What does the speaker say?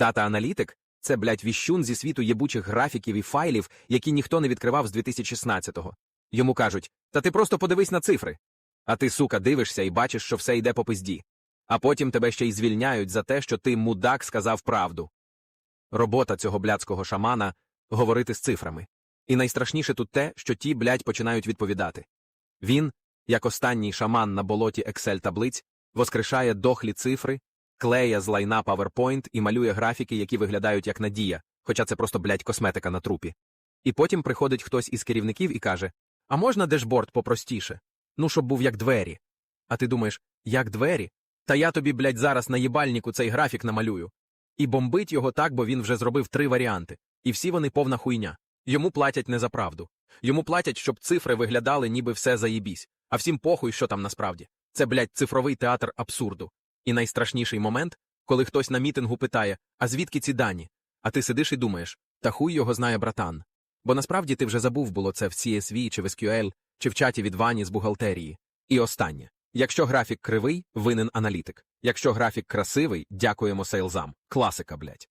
Дата-аналітик це, блядь, віщун зі світу єбучих графіків і файлів, які ніхто не відкривав з 2016-го. Йому кажуть, та ти просто подивись на цифри. А ти, сука, дивишся і бачиш, що все йде по пизді. А потім тебе ще й звільняють за те, що ти, мудак, сказав правду. Робота цього блядського шамана говорити з цифрами. І найстрашніше тут те, що ті, блядь, починають відповідати. Він, як останній шаман на болоті Excel-таблиць, воскрешає дохлі цифри, клеє з лайна PowerPoint і малює графіки, які виглядають як надія, хоча це просто, блядь, косметика на трупі. І потім приходить хтось із керівників і каже: А можна дешборд попростіше? Ну, щоб був як двері. А ти думаєш, як двері? Та я тобі, блядь, зараз на їбальнику цей графік намалюю. І бомбить його так, бо він вже зробив три варіанти. І всі вони повна хуйня. Йому платять не за правду. Йому платять, щоб цифри виглядали, ніби все заєбісь. А всім похуй, що там насправді. Це, блядь, цифровий театр абсурду. І найстрашніший момент, коли хтось на мітингу питає, а звідки ці дані? А ти сидиш і думаєш, та хуй його знає братан. Бо насправді ти вже забув було це в CSV чи в SQL, чи в чаті від Вані з бухгалтерії. І останнє. Якщо графік кривий, винен аналітик. Якщо графік красивий, дякуємо сейлзам. Класика, блядь.